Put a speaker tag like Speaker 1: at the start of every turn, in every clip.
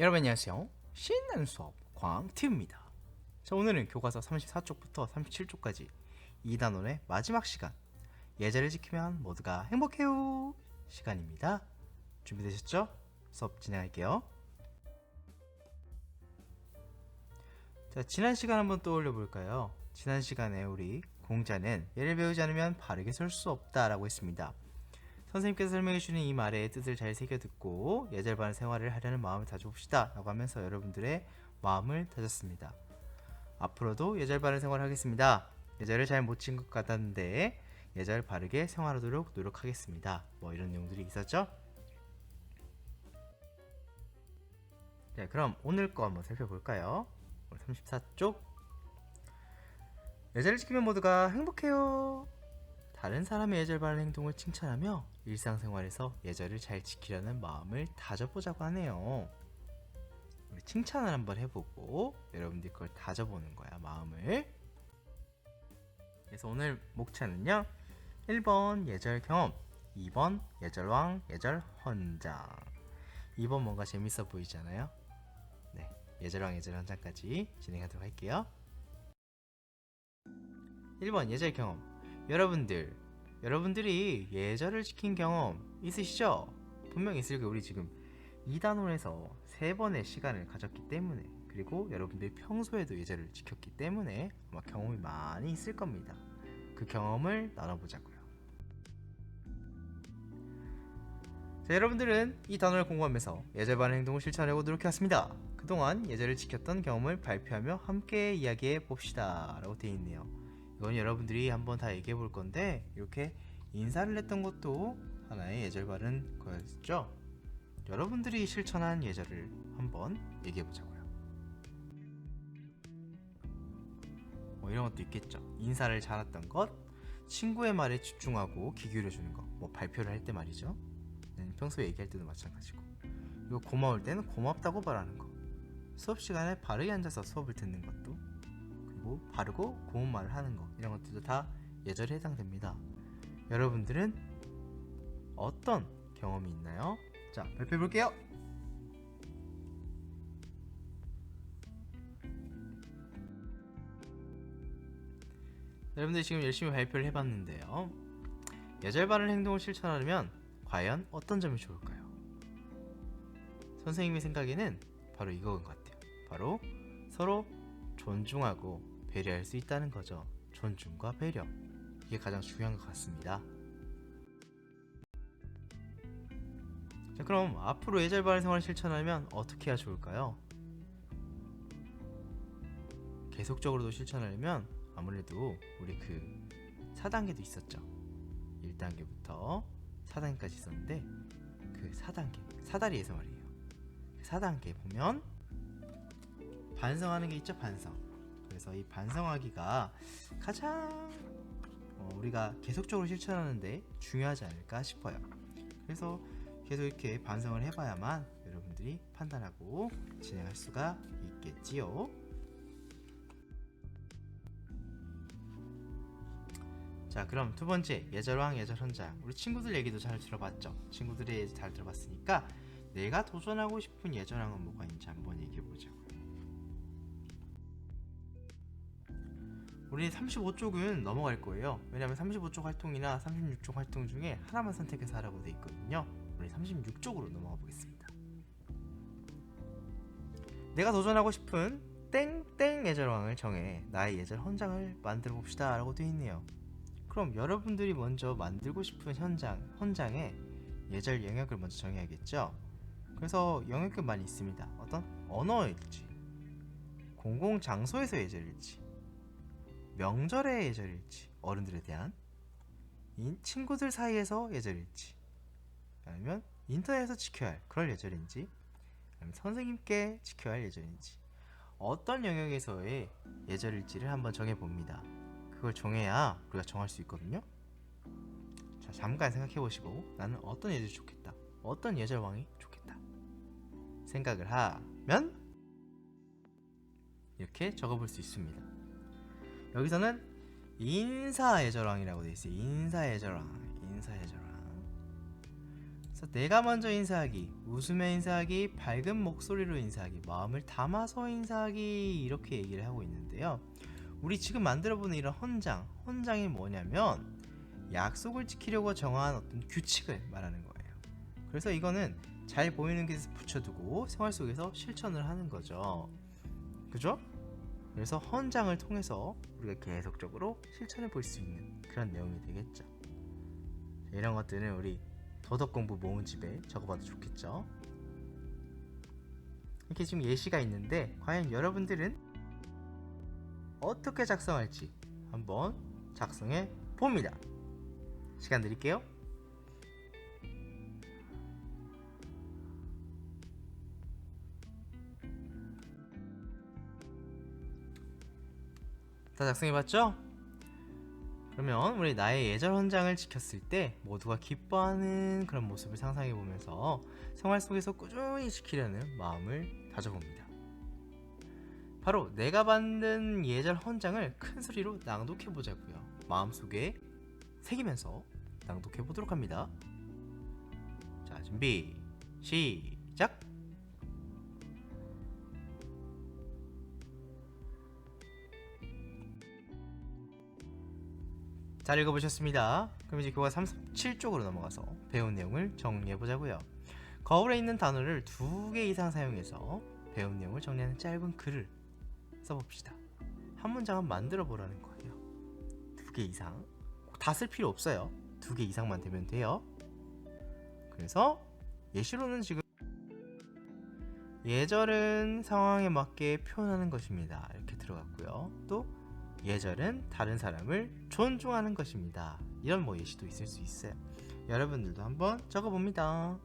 Speaker 1: 여러분 안녕하세요. 신나는 수업 광티입니다. 자 오늘은 교과서 34쪽부터 37쪽까지 2단원의 마지막 시간 예절을 지키면 모두가 행복해요 시간입니다. 준비되셨죠? 수업 진행할게요. 자 지난 시간 한번 떠올려 볼까요? 지난 시간에 우리 공자는 예를 배우지 않으면 바르게 설 수 없다라고 했습니다. 선생님께서 설명해 주는 이 말의 뜻을 잘 새겨 듣고 예절 바른 생활을 하려는 마음을 다져봅시다 라고 하면서 여러분들의 마음을 다졌습니다. 앞으로도 예절 바른 생활을 하겠습니다. 예절을 잘못 지은 것 같았는데 예절 바르게 생활하도록 노력하겠습니다. 뭐 이런 내용들이 있었죠? 네, 그럼 오늘 거 한번 살펴볼까요? 오늘 34쪽 예절을 지키면 모두가 행복해요. 다른 사람의 예절 바른 행동을 칭찬하며 일상생활에서 예절을 잘 지키려는 마음을 다져보자고 하네요. 우리 칭찬을 한번 해보고 여러분들이 그걸 다져보는 거야 마음을. 그래서 오늘 목차는요. 1번 예절 경험, 2번 예절왕, 예절 헌장. 2번 뭔가 재밌어 보이잖아요. 네, 예절왕, 예절 헌장까지 진행하도록 할게요. 1번 예절 경험. 여러분들, 여러분들이 예절을 지킨 경험 있으시죠? 분명 있을 거예요. 우리 지금 2단원에서 세 번의 시간을 가졌기 때문에 그리고 여러분들이 평소에도 예절을 지켰기 때문에 아마 경험이 많이 있을 겁니다. 그 경험을 나눠보자고요. 자, 여러분들은 이 단어를 공부하면서 예절 바른 행동을 실천하려고 노력해왔습니다. 그동안 예절을 지켰던 경험을 발표하며 함께 이야기해 봅시다. 라고 되어 있네요. 이건 여러분들이 한번 다 얘기해 볼 건데 이렇게 인사를 했던 것도 하나의 예절 바른 거였죠. 여러분들이 실천한 예절을 한번 얘기해 보자고요. 뭐 이런 것도 있겠죠. 인사를 잘했던 것, 친구의 말에 집중하고 귀 기울여 주는 거. 뭐 발표를 할 때 말이죠. 네, 평소에 얘기할 때도 마찬가지고. 그리고 고마울 때는 고맙다고 말하는 거. 수업 시간에 바르게 앉아서 수업을 듣는 것도 바르고 고운 말을 하는 거 이런 것들도 다 예절에 해당됩니다. 여러분들은 어떤 경험이 있나요? 자 발표해 볼게요. 여러분들 지금 열심히 발표를 해봤는데요. 예절 바른 행동을 실천하려면 과연 어떤 점이 좋을까요? 선생님의 생각에는 바로 이거인 것 같아요. 바로 서로 존중하고 배려할 수 있다는 거죠. 존중과 배려. 이게 가장 중요한 것 같습니다. 자, 그럼 앞으로 예절 바른 생활을 실천하려면 어떻게 해야 좋을까요? 계속적으로도 실천하려면 아무래도 우리 그 4단계도 있었죠. 1단계부터 4단계까지 있었는데 그 4단계, 사다리에서 말이에요. 4단계 보면 반성하는 게 있죠, 반성. 그래서 이 반성하기가 가장 어, 우리가 계속적으로 실천하는데 중요하지 않을까 싶어요. 그래서 계속 이렇게 반성을 해봐야만 여러분들이 판단하고 진행할 수가 있겠지요. 자 그럼 두 번째 예절왕 예절헌장 우리 친구들 얘기도 잘 들어봤죠 친구들의 잘 들어봤으니까 내가 도전하고 싶은 예절왕은 뭐가 있는지 한번 얘기해 보자고 우리 35쪽은 넘어갈 거예요 왜냐면 35쪽 활동이나 36쪽 활동 중에 하나만 선택해서 하라고 돼 있거든요 우리 36쪽으로 넘어가 보겠습니다 내가 도전하고 싶은 땡땡 예절왕을 정해 나의 예절 헌장을 만들어 봅시다 라고 되어 있네요 그럼 여러분들이 먼저 만들고 싶은 현장, 헌장에 예절 영역을 먼저 정해야겠죠? 그래서 영역이 많이 있습니다. 어떤 언어일지, 공공장소에서 예절일지, 명절의 예절일지, 어른들에 대한 인- 친구들 사이에서 예절일지, 아니면 인터넷에서 지켜야 할 그럴 예절인지, 아니면 선생님께 지켜야 할 예절인지, 어떤 영역에서의 예절일지를 한번 정해봅니다. 그걸 정해야 우리가 정할 수 있거든요. 자, 잠깐 생각해 보시고 나는 어떤 예절이 좋겠다. 어떤 예절왕이 좋겠다. 생각을 하면 이렇게 적어볼 수 있습니다. 여기서는 인사 예절왕이라고 되어 있어요. 인사 예절왕, 인사 예절왕. 그래서 내가 먼저 인사하기, 웃으며 인사하기, 밝은 목소리로 인사하기, 마음을 담아서 인사하기 이렇게 얘기를 하고 있는데요. 우리 지금 만들어보는 이런 헌장, 헌장이 뭐냐면 약속을 지키려고 정한 어떤 규칙을 말하는 거예요. 그래서 이거는 잘 보이는 곳에 붙여두고 생활 속에서 실천을 하는 거죠. 그죠? 그래서 헌장을 통해서 우리가 계속적으로 실천해 볼 수 있는 그런 내용이 되겠죠. 이런 것들은 우리 도덕 공부 모음집에 적어봐도 좋겠죠. 이렇게 지금 예시가 있는데 과연 여러분들은 어떻게 작성할지 한번 작성해 봅니다. 시간 드릴게요. 다 작성해봤죠? 그러면 우리 나의 예절 헌장을 지켰을 때 모두가 기뻐하는 그런 모습을 상상해 보면서 생활 속에서 꾸준히 지키려는 마음을 다져봅니다. 바로 내가 만든 예절 헌장을 큰 소리로 낭독해 보자고요. 마음속에 새기면서 낭독해 보도록 합니다. 자, 준비. 시작. 잘 읽어보셨습니다. 그럼 이제 교과 37쪽으로 넘어가서 배운 내용을 정리해 보자고요. 거울에 있는 단어를 두 개 이상 사용해서 배운 내용을 정리하는 짧은 글을 써봅시다. 한 문장은 만들어 보라는 거예요. 두 개 이상. 다 쓸 필요 없어요. 두 개 이상만 되면 돼요. 그래서 예시로는 지금 예절은 상황에 맞게 표현하는 것입니다. 이렇게 들어갔고요. 또 예절은 다른 사람을 존중하는 것입니다. 이런 뭐 예시도 있을 수 있어요. 여러분들도 한번 적어봅니다.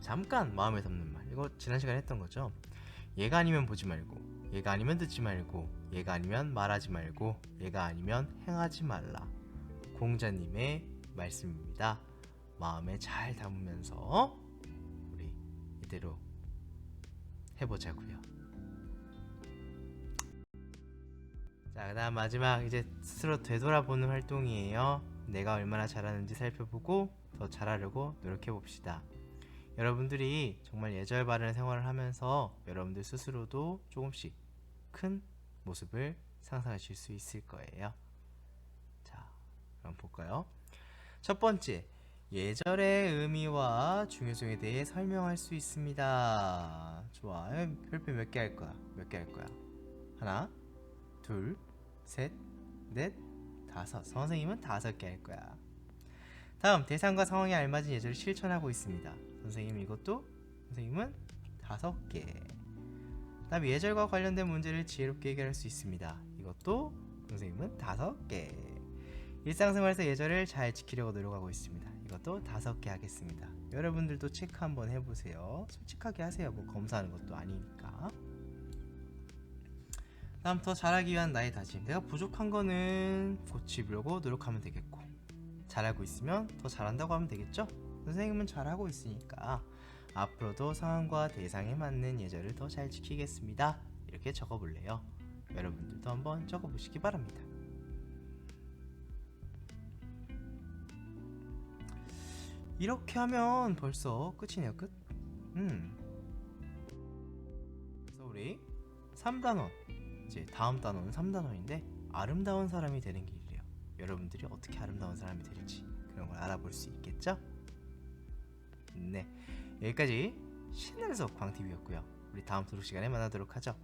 Speaker 1: 잠깐 마음에 담는 말. 이거 지난 시간에 했던 거죠. 얘가 아니면 보지 말고, 얘가 아니면 듣지 말고, 얘가 아니면 말하지 말고, 얘가 아니면 행하지 말라. 공자님의 말씀입니다. 마음에 잘 담으면서 이대로 해보자고요. 자, 그다음 마지막 이제 스스로 되돌아보는 활동이에요. 내가 얼마나 잘하는지 살펴보고 더 잘하려고 노력해 봅시다. 여러분들이 정말 예절 바른 생활을 하면서 여러분들 스스로도 조금씩 큰 모습을 상상하실 수 있을 거예요. 자, 그럼 볼까요? 첫 번째, 예절의 의미와 중요성에 대해 설명할 수 있습니다. 좋아. 별표 몇 개 할 거야? 몇 개 할 거야? 하나, 둘, 셋, 넷, 다섯. 선생님은 다섯 개 할 거야. 다음, 대상과 상황에 알맞은 예절을 실천하고 있습니다. 선생님 이것도 선생님은 다섯 개. 다음 예절과 관련된 문제를 지혜롭게 해결할 수 있습니다. 이것도 선생님은 다섯 개. 일상생활에서 예절을 잘 지키려고 노력하고 있습니다. 이것도 다섯 개 하겠습니다. 여러분들도 체크 한번 해보세요. 솔직하게 하세요. 뭐 검사하는 것도 아니니까. 다음 더 잘하기 위한 나의 다짐. 내가 부족한 거는 고치려고 노력하면 되겠고, 잘하고 있으면 더 잘한다고 하면 되겠죠? 선생님은 잘하고 있으니까 앞으로도 상황과 대상에 맞는 예절을 더 잘 지키겠습니다. 이렇게 적어볼래요. 여러분들도 한번 적어보시기 바랍니다. 이렇게 하면 벌써 끝이네요. 끝. 음. 그래서 우리 3단원 이제 다음 단원은 3단원인데 아름다운 사람이 되는 길이래요. 여러분들이 어떻게 아름다운 사람이 될지 그런 걸 알아볼 수 있겠죠? 네. 여기까지 신날석 광TV였고요. 우리 다음 도록 시간에 만나도록 하죠.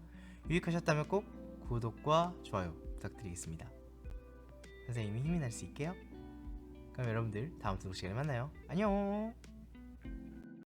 Speaker 1: 유익하셨다면 꼭 구독과 좋아요 부탁드리겠습니다. 선생님이 힘이 날 수 있게요. 그럼 여러분들 다음 도록 시간에 만나요. 안녕.